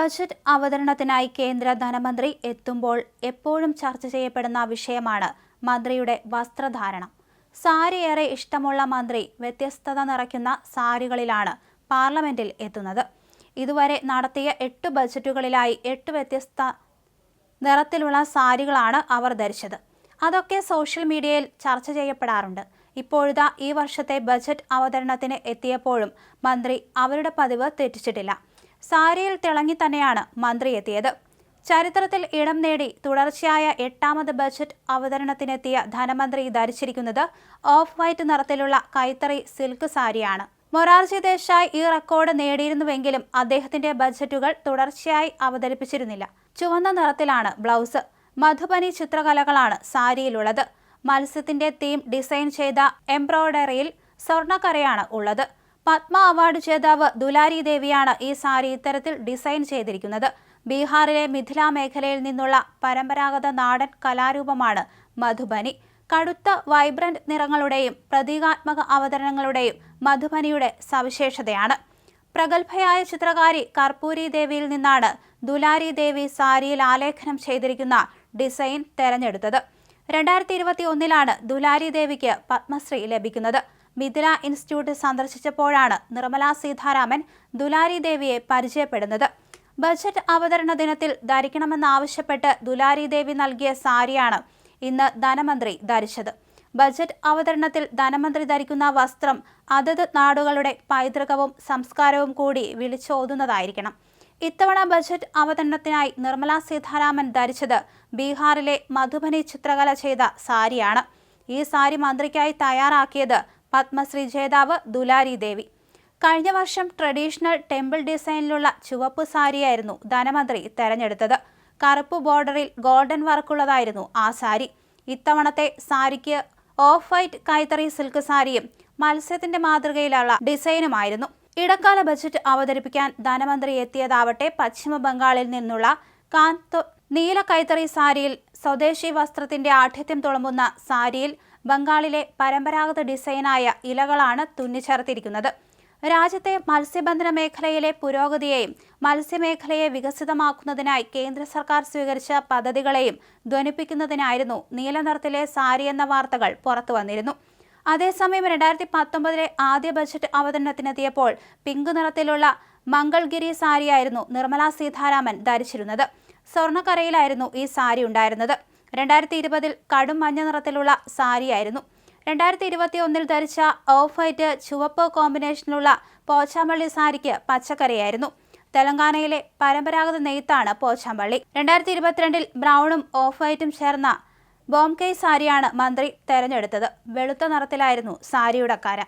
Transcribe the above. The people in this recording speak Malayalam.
ബജറ്റ് അവതരണത്തിനായി കേന്ദ്ര ധനമന്ത്രി എത്തുമ്പോൾ എപ്പോഴും ചർച്ച ചെയ്യപ്പെടുന്ന വിഷയമാണ് മന്ത്രിയുടെ വസ്ത്രധാരണം. സാരി ഏറെ ഇഷ്ടമുള്ള മന്ത്രി വ്യത്യസ്തത നിറയ്ക്കുന്ന സാരികളിലാണ് പാർലമെന്റിൽ എത്തുന്നത്. ഇതുവരെ നടത്തിയ എട്ട് ബജറ്റുകളിലായി എട്ട് വ്യത്യസ്ത നിറത്തിലുള്ള സാരികളാണ് അവർ ധരിച്ചത്. അതൊക്കെ സോഷ്യൽ മീഡിയയിൽ ചർച്ച ചെയ്യപ്പെടാറുണ്ട്. ഇപ്പോഴിതാ ഈ വർഷത്തെ ബജറ്റ് അവതരണത്തിന് എത്തിയപ്പോഴും മന്ത്രി അവരുടെ പതിവ് തെറ്റിച്ചിട്ടില്ല. സാരിയിൽ തിളങ്ങി തന്നെയാണ് മന്ത്രി എത്തിയത് ചരിത്രത്തിൽ ഇടം നേടി തുടർച്ചയായ എട്ടാമത് ബജറ്റ് അവതരണത്തിനെത്തിയ ധനമന്ത്രി ധരിച്ചിരിക്കുന്നത് ഓഫ് വൈറ്റ് നിറത്തിലുള്ള കൈത്തറി സിൽക്ക് സാരിയാണ്. മൊറാർജി ദേശായ് ഈ റെക്കോർഡ് നേടിയിരുന്നുവെങ്കിലും അദ്ദേഹത്തിന്റെ ബജറ്റുകൾ തുടർച്ചയായി അവതരിപ്പിച്ചിരുന്നില്ല. ചുവന്ന നിറത്തിലാണ് ബ്ലൗസ്. മധുബനി ചിത്രകലകളാണ് സാരിയിലുള്ളത്. മത്സ്യത്തിന്റെ തീം ഡിസൈൻ ചെയ്ത എംബ്രോയ്ഡറിയിൽ സ്വർണക്കരയാണ് ഉള്ളത്. പത്മ അവാർഡ് ജേതാവ് ദുലാരി ദേവിയാണ് ഈ സാരി ഇത്തരത്തിൽ ഡിസൈൻ ചെയ്തിരിക്കുന്നത്. ബീഹാറിലെ മിഥില മേഖലയിൽ നിന്നുള്ള പരമ്പരാഗത നാടൻ കലാരൂപമാണ് മധുബനി. കടുത്ത വൈബ്രന്റ് നിറങ്ങളുടെയും പ്രതീകാത്മക അവതരണങ്ങളുടെയും മധുബനിയുടെ സവിശേഷതയാണ്. പ്രഗത്ഭയായ ചിത്രകാരി കർപ്പൂരി ദേവിയിൽ നിന്നാണ് ദുലാരി ദേവി സാരിയിൽ ആലേഖനം ചെയ്തിരിക്കുന്ന ഡിസൈൻ തെരഞ്ഞെടുത്തത്. രണ്ടായിരത്തി ഇരുപത്തി ഒന്നിലാണ് ദുലാരി ദേവിക്ക് പത്മശ്രീ ലഭിക്കുന്നത്. മിഥില ഇൻസ്റ്റിറ്റ്യൂട്ട് സന്ദർശിച്ചപ്പോഴാണ് നിർമ്മല സീതാരാമൻ ദുലാരി ദേവിയെ പരിചയപ്പെടുന്നത്. ബജറ്റ് അവതരണ ദിനത്തിൽ ധരിക്കണമെന്നാവശ്യപ്പെട്ട് ദുലാരി ദേവി നൽകിയ സാരിയാണ് ഇന്ന് ധനമന്ത്രി ധരിച്ചത്. ബജറ്റ് അവതരണത്തിൽ ധനമന്ത്രി ധരിക്കുന്ന വസ്ത്രം അതത് നാടുകളുടെ പൈതൃകവും സംസ്കാരവും കൂടി വിളിച്ചോതുന്നതായിരിക്കണം. ഇത്തവണ ബജറ്റ് അവതരണത്തിനായി നിർമ്മല സീതാരാമൻ ധരിച്ചത് ബീഹാറിലെ മധുബനി ചിത്രകല ചെയ്ത സാരിയാണ്. ഈ സാരി മന്ത്രിക്കായി തയ്യാറാക്കിയത് പത്മശ്രീ ജേതാവ് ദുലാരി ദേവി. കഴിഞ്ഞ വർഷം ട്രഡീഷണൽ ടെമ്പിൾ ഡിസൈനിലുള്ള ചുവപ്പ് സാരിയായിരുന്നു ധനമന്ത്രി തെരഞ്ഞെടുത്തത്. കറുപ്പ് ബോർഡറിൽ ഗോൾഡൻ വർക്കുള്ളതായിരുന്നു ആ സാരി. ഇത്തവണത്തെ സാരിക്ക് ഓഫ് വൈറ്റ് കൈത്തറി സിൽക്ക് സാരിയും മത്സ്യത്തിന്റെ മാതൃകയിലുള്ള ഡിസൈനുമായിരുന്നു. ഇടക്കാല ബജറ്റ് അവതരിപ്പിക്കാൻ ധനമന്ത്രി എത്തിയതാവട്ടെ പശ്ചിമ ബംഗാളിൽ നിന്നുള്ള കാന്ത് നീല കൈത്തറി സാരിയിൽ സ്വദേശി വസ്ത്രത്തിന്റെ ആഠ്യത്യം തുളുമ്പുന്ന സാരിയിൽ ബംഗാളിലെ പരമ്പരാഗത ഡിസൈനായ ഇലകളാണ് തുന്നിച്ചേർത്തിരിക്കുന്നത്. രാജ്യത്തെ മത്സ്യബന്ധന മേഖലയിലെ പുരോഗതിയെയും മത്സ്യമേഖലയെ വികസിതമാക്കുന്നതിനായി കേന്ദ്ര സർക്കാർ സ്വീകരിച്ച പദ്ധതികളെയും ധ്വനിപ്പിക്കുന്നതിനായിരുന്നു നീലനിറത്തിലെ സാരി എന്ന വാർത്തകൾ പുറത്തു വന്നിരുന്നു. അതേസമയം രണ്ടായിരത്തി പത്തൊമ്പതിലെ ആദ്യ ബജറ്റ് അവതരണത്തിനെത്തിയപ്പോൾ പിങ്ക് നിറത്തിലുള്ള മംഗൾഗിരി സാരിയായിരുന്നു നിർമ്മല സീതാരാമൻ ധരിച്ചിരുന്നത്. സ്വർണക്കരയിലായിരുന്നു ഈ സാരി ഉണ്ടായിരുന്നത്. രണ്ടായിരത്തി ഇരുപതിൽ കടും മഞ്ഞ നിറത്തിലുള്ള സാരിയായിരുന്നു. രണ്ടായിരത്തി ഇരുപത്തി ഒന്നിൽ ധരിച്ച ഓഫ് വൈറ്റ് ചുവപ്പ് കോമ്പിനേഷനിലുള്ള പോച്ചാമ്പള്ളി സാരിക്ക് പച്ചക്കറിയായിരുന്നു. തെലങ്കാനയിലെ പരമ്പരാഗത നെയ്ത്താണ് പോച്ചാമ്പള്ളി. രണ്ടായിരത്തി ഇരുപത്തിരണ്ടിൽ ബ്രൗണും ഓഫ് വൈറ്റും ചേർന്ന ബോംകൈ സാരിയാണ് മന്ത്രി തെരഞ്ഞെടുത്തത്. വെളുത്ത നിറത്തിലായിരുന്നു സാരിയുടെ കര.